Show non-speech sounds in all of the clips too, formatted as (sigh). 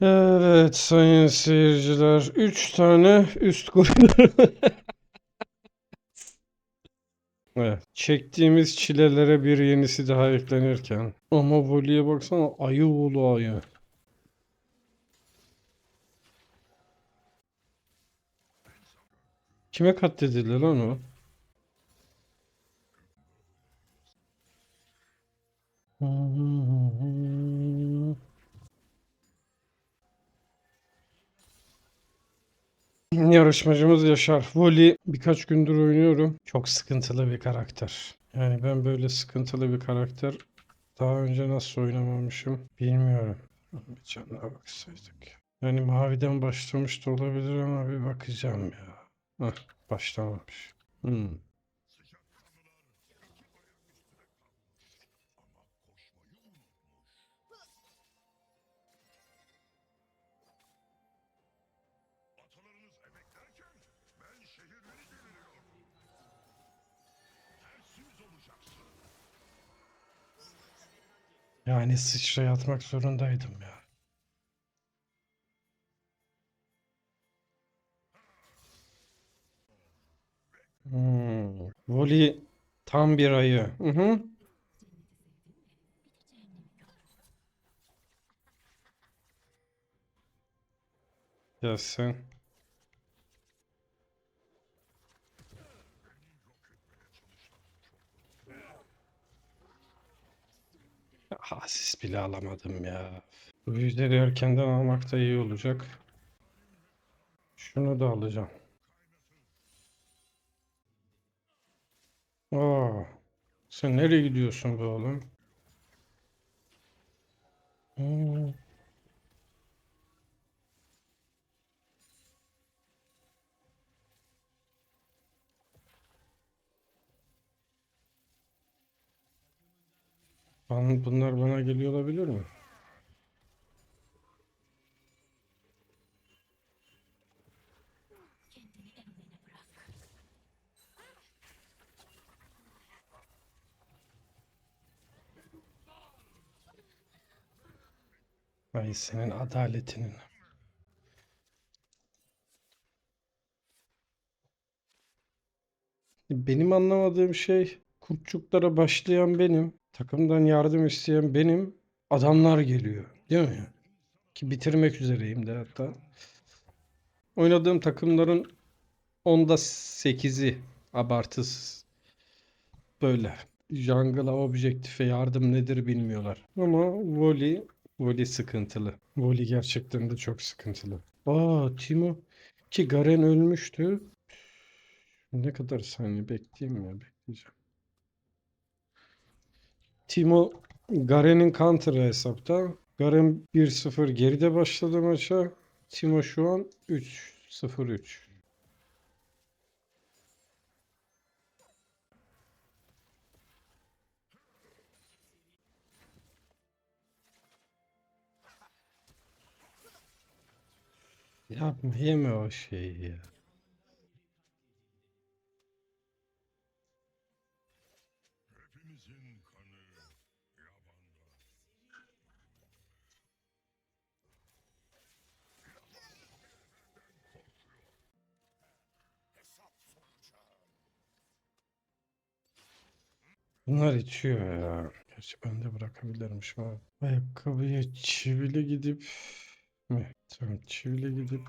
Evet sayın seyirciler. 3 tane üst koridor. (laughs) Evet. Çektiğimiz çilelere bir yenisi daha eklenirken. Ama voleye baksana ayı oğlu ayı. Kime katledildi lan o? Yarışmacımız Yaşar. Voli birkaç gündür oynuyorum. Çok sıkıntılı bir karakter. Yani ben böyle sıkıntılı bir karakter daha önce nasıl oynamamışım bilmiyorum. Bir canına baksaydık. Yani maviden başlamış da olabilir ama bir bakacağım ya. Hah, başlamamış. Hmm. Yani sıçraya atmak zorundaydım ya. Hmm. Voli tam bir ayı. Hı hı. Ya sen. Asist bile alamadım ya. Bu yüzleri erkenden almak da iyi olacak. Şunu da alacağım. Aa, sen nereye gidiyorsun be oğlum? Bunlar bana geliyor olabilir mi? Ay senin adaletinin. Benim anlamadığım şey kurtçuklara başlayan benim, takımdan yardım isteyen benim, adamlar geliyor. Değil mi? Ki bitirmek üzereyim de hatta. Oynadığım takımların onda 8'i abartısız. Böyle. Jungle'a objektife yardım nedir bilmiyorlar. Ama volley, volley sıkıntılı. Volley gerçekten de çok sıkıntılı. Aa Timo ki Garen ölmüştü. Ne kadar saniye bekleyeyim ya bekleyeceğim. Timo Garen'in counter'ı hesapta. Garen 1-0 geride başladı maça. Timo şu an 3-0-3. Yapma yeme o şeyi ya. Hepimizin kanı yabanda. Bunlar içiyor ya. Gerçi ben de bırakabilirmişim ha. Ayakkabıya çivili gidip mi? Tamam çivili gidip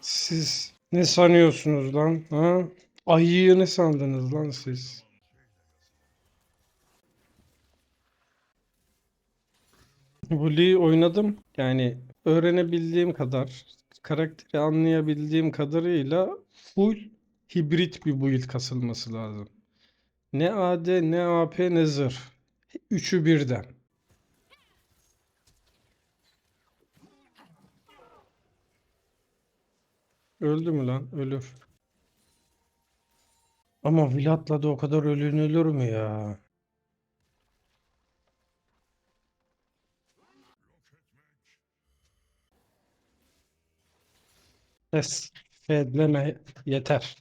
Siz ne sanıyorsunuz lan? Ha? Ayıyı ne sandınız lan siz? Bully oynadım. Yani öğrenebildiğim kadar karakteri anlayabildiğim kadarıyla full hibrit bir build kasılması lazım. Ne AD, ne AP, ne zırh. Üçü birden. Öldü mü lan? Ölür. Ama Vlad'la da o kadar ölünülür mü ya? Ses. Fedleme yeter.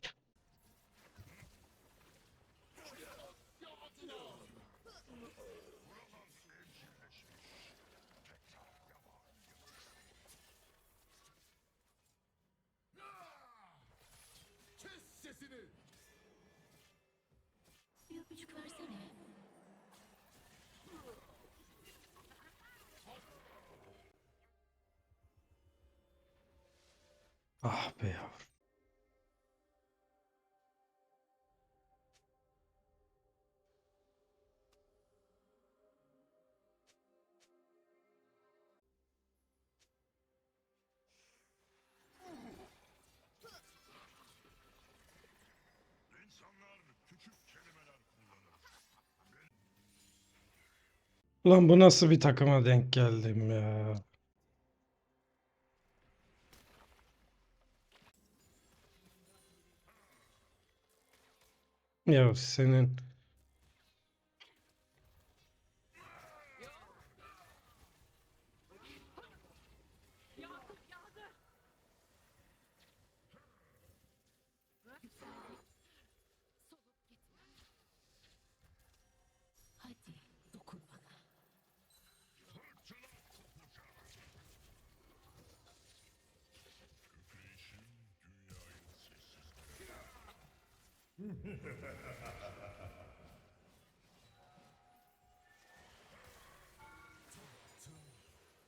Kes sesini. Bir öpücük versene. Ah be yavrum. Ulan bu nasıl bir takıma denk geldim ya? Ya senin Hadi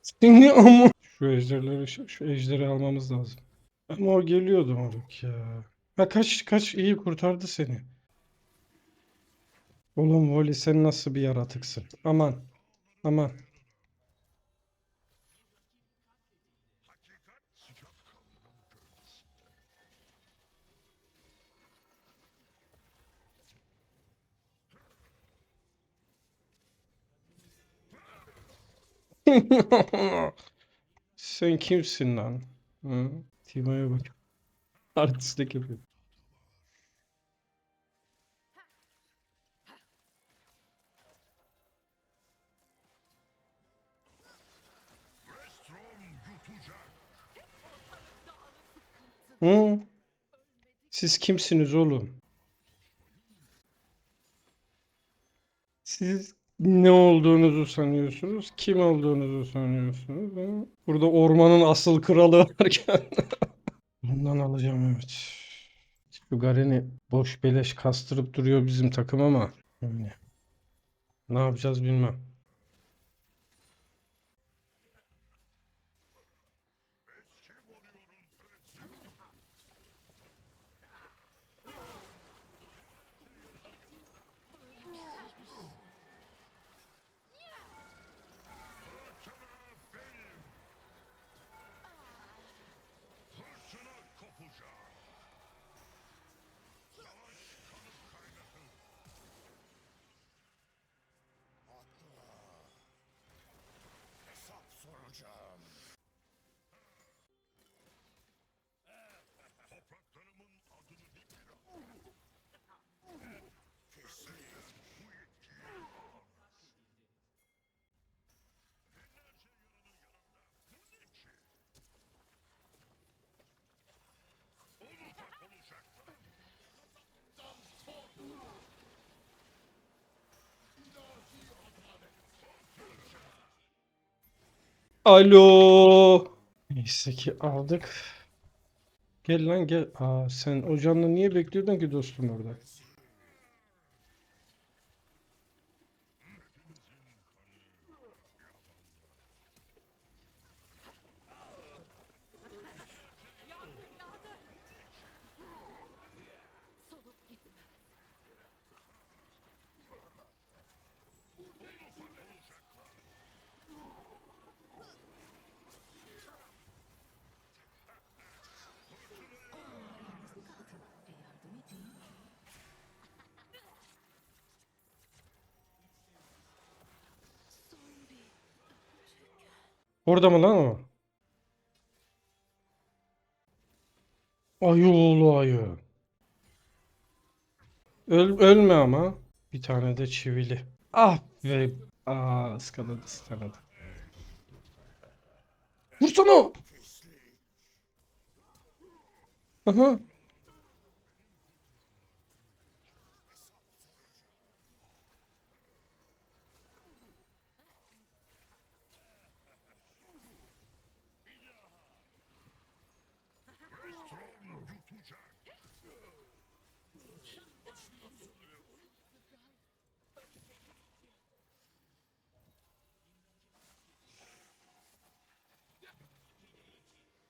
Seni ama şu ejderleri şu ejderi almamız lazım. Ama o geliyordu moruk ya. Ha kaç kaç iyi kurtardı seni. Oğlum Voli sen nasıl bir yaratıksın? Aman. Aman. (laughs) Sen kimsin lan? Hı? Timo'ya bak. Artistlik yapıyor. Hı? Siz kimsiniz oğlum? Siz ne olduğunuzu sanıyorsunuz? Kim olduğunuzu sanıyorsunuz? Burada ormanın asıl kralı (laughs) varken. Bundan alacağım evet. Şu Garen'i boş beleş kastırıp duruyor bizim takım ama yani ne yapacağız bilmem. Hesap Alo. Neyse ki aldık. Gel lan gel. Aa sen o canlı niye bekliyordun ki dostum orada? Orada mı lan o? Ayı oğlu ayı. Öl, ölme ama. Bir tane de çivili. Ah be. Aa ıskaladı ıskaladı. Vursana. Aha.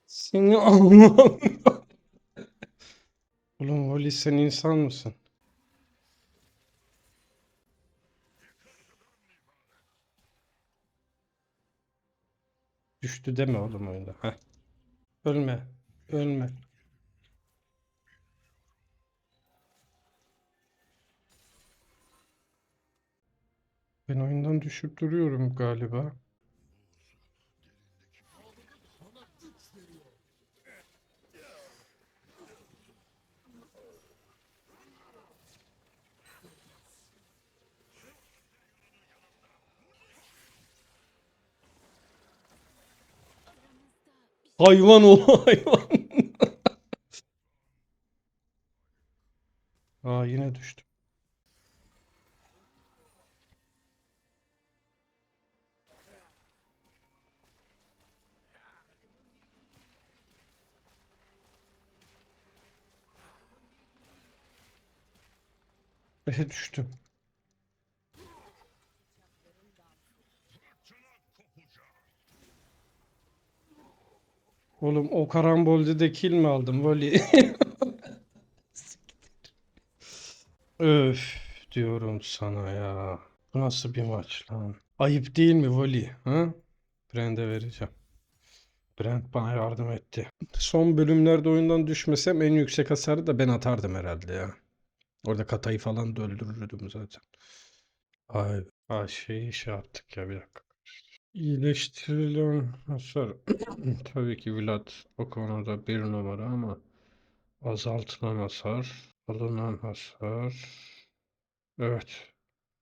Seni Allah'ım. Oğlum Voli sen insan mısın? Düştü deme oğlum oyunda. Heh. Ölme. Ölme. Ben oyundan düşüp duruyorum galiba. Hayvan ol (laughs) hayvan. Aa yine düştüm. (laughs) Düştüm. Oğlum o karambolde de kill mi aldım Voli? (laughs) Öf diyorum sana ya. Bu nasıl bir maç lan? Ayıp değil mi Voli? Ha? Brand'e vereceğim. Brand bana yardım etti. Son bölümlerde oyundan düşmesem en yüksek hasarı da ben atardım herhalde ya. Orada Katayı falan da öldürürdüm zaten. Ay, ay şey şey yaptık ya bir dakika. İyileştirilen hasar. (clears throat) Tabii ki Vlad o konuda bir numara ama azaltılan hasar, alınan hasar. Evet.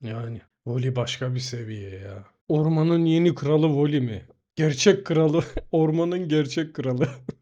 Yani Voli başka bir seviye ya. Ormanın yeni kralı Voli mi? Gerçek kralı, (laughs) ormanın gerçek kralı. (laughs)